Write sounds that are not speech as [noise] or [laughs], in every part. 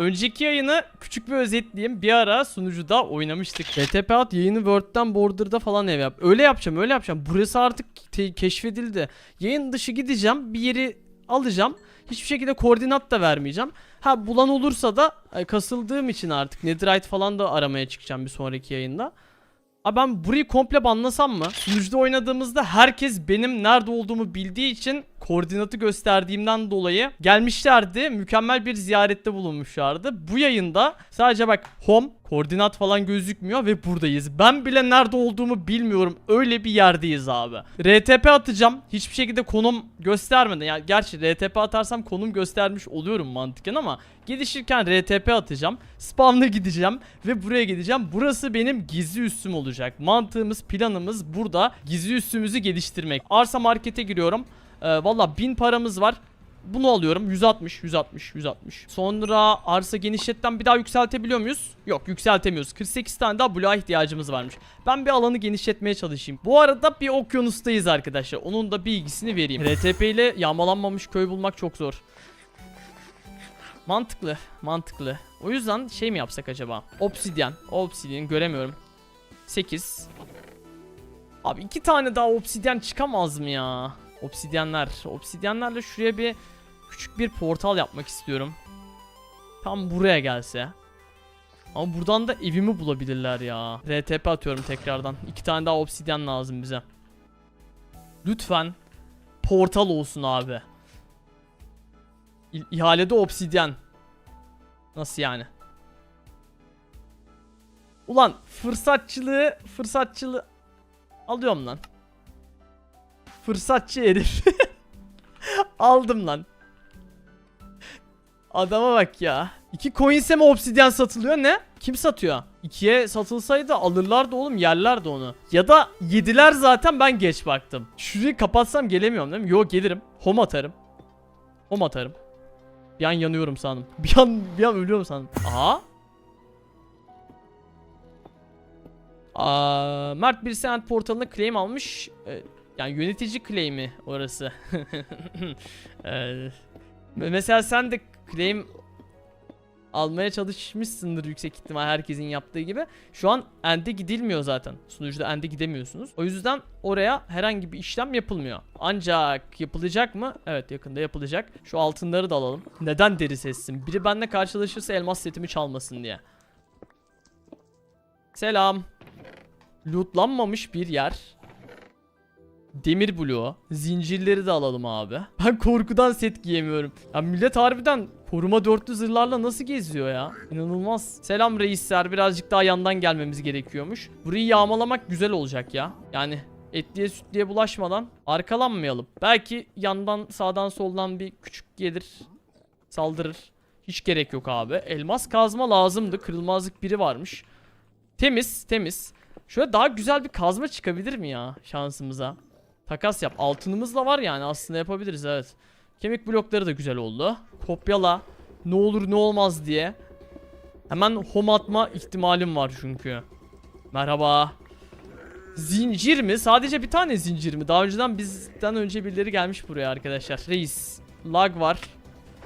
Önceki yayını küçük bir özetleyeyim. Bir ara sunucuda oynamıştık. RTP at yayını Word'den Border'da falan ev yap. Öyle yapacağım öyle yapacağım. Burası artık keşfedildi. Yayın dışı gideceğim. Bir yeri alacağım. Hiçbir şekilde koordinat da vermeyeceğim. Ha bulan olursa da e, kasıldığım için artık Netherite falan da aramaya çıkacağım bir sonraki yayında. Abi ben burayı komple banlasam mı? Sunucuda oynadığımızda herkes benim nerede olduğumu bildiği için koordinatı gösterdiğimden dolayı gelmişlerdi. Mükemmel bir ziyarette bulunmuşlardı. Bu yayında sadece bak home koordinat falan gözükmüyor ve buradayız. Ben bile nerede olduğumu bilmiyorum. Öyle bir yerdeyiz abi. RTP atacağım. Hiçbir şekilde konum göstermeden. Yani gerçi RTP atarsam konum göstermiş oluyorum mantıken ama gelişirken RTP atacağım. Spawn'a gideceğim ve buraya gideceğim. Burası benim gizli üssüm olacak. Mantığımız, planımız burada gizli üssümüzü geliştirmek. Arsa markete giriyorum. Ee, Valla 1000 paramız var. Bunu alıyorum. 160, 160, 160. Sonra arsa genişletten bir daha yükseltebiliyor muyuz? Yok yükseltemiyoruz. 48 tane daha bloğa ihtiyacımız varmış. Ben bir alanı genişletmeye çalışayım. Bu arada bir okyanustayız arkadaşlar. Onun da bilgisini vereyim. RTP ile yağmalanmamış köy bulmak çok zor. Mantıklı, mantıklı. O yüzden şey mi yapsak acaba? Obsidyen. Obsidyen göremiyorum. 8. Abi iki tane daha obsidyen çıkamaz mı ya? Obsidyenler. Obsidyenlerle şuraya bir küçük bir portal yapmak istiyorum. Tam buraya gelse. Ama buradan da evimi bulabilirler ya. RTP atıyorum tekrardan. İki tane daha obsidyen lazım bize. Lütfen portal olsun abi. İ- İhalede obsidyen. Nasıl yani? Ulan fırsatçılığı fırsatçılığı alıyorum lan. Fırsatçı herif. [laughs] Aldım lan. Adama bak ya. İki coins'e mi obsidyen satılıyor ne? Kim satıyor? İkiye satılsaydı alırlardı oğlum yerlerdi onu. Ya da yediler zaten ben geç baktım. Şurayı kapatsam gelemiyorum değil mi? Yok gelirim. Home atarım. Home atarım. Bir an yanıyorum sandım. [laughs] Bir an bir an ölüyorum sandım. Aha. Aa, Mert bir senet portalına claim almış. Ee, yani yönetici claim'i orası. [laughs] Ee, mesela sen de claim almaya çalışmışsındır yüksek ihtimal herkesin yaptığı gibi. Şu an end'e gidilmiyor zaten. Sunucuda end'e gidemiyorsunuz. O yüzden oraya herhangi bir işlem yapılmıyor. Ancak yapılacak mı? Evet yakında yapılacak. Şu altınları da alalım. Neden deri sessin? Biri benimle karşılaşırsa elmas setimi çalmasın diye. Selam. Lootlanmamış bir yer. Demir bloğu. Zincirleri de alalım abi. [laughs] Ben korkudan set giyemiyorum. Ya millet harbiden koruma dörtlü zırhlarla nasıl geziyor ya? İnanılmaz. Selam reisler. Birazcık daha yandan gelmemiz gerekiyormuş. Burayı yağmalamak güzel olacak ya. Yani etliye sütliye bulaşmadan arkalanmayalım. Belki yandan sağdan soldan bir küçük gelir. Saldırır. Hiç gerek yok abi. Elmas kazma lazımdı. Kırılmazlık biri varmış. Temiz temiz. Şöyle daha güzel bir kazma çıkabilir mi ya şansımıza? Takas yap. Altınımız da var yani aslında yapabiliriz evet. Kemik blokları da güzel oldu. Kopyala. Ne olur ne olmaz diye. Hemen home atma ihtimalim var çünkü. Merhaba. Zincir mi? Sadece bir tane zincir mi? Daha önceden bizden önce birileri gelmiş buraya arkadaşlar. Reis. Lag var.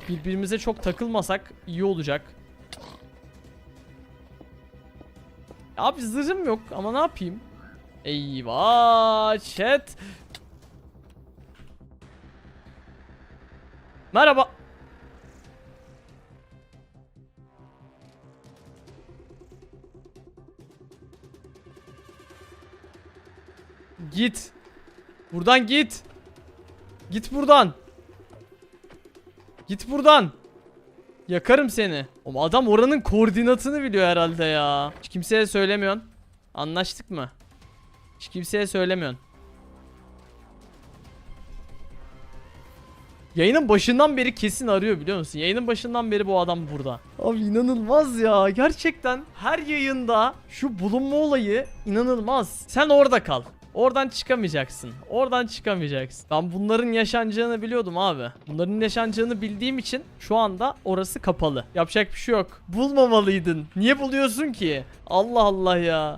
Birbirimize çok takılmasak iyi olacak. Abi zırhım yok ama ne yapayım? Eyvah chat. Merhaba. Git. Buradan git. Git buradan. Git buradan. Yakarım seni. Ama adam oranın koordinatını biliyor herhalde ya. Hiç kimseye söylemiyorsun. Anlaştık mı? Hiç kimseye söylemiyorsun. Yayının başından beri kesin arıyor biliyor musun? Yayının başından beri bu adam burada. Abi inanılmaz ya. Gerçekten her yayında şu bulunma olayı inanılmaz. Sen orada kal. Oradan çıkamayacaksın. Oradan çıkamayacaksın. Ben bunların yaşanacağını biliyordum abi. Bunların yaşanacağını bildiğim için şu anda orası kapalı. Yapacak bir şey yok. Bulmamalıydın. Niye buluyorsun ki? Allah Allah ya.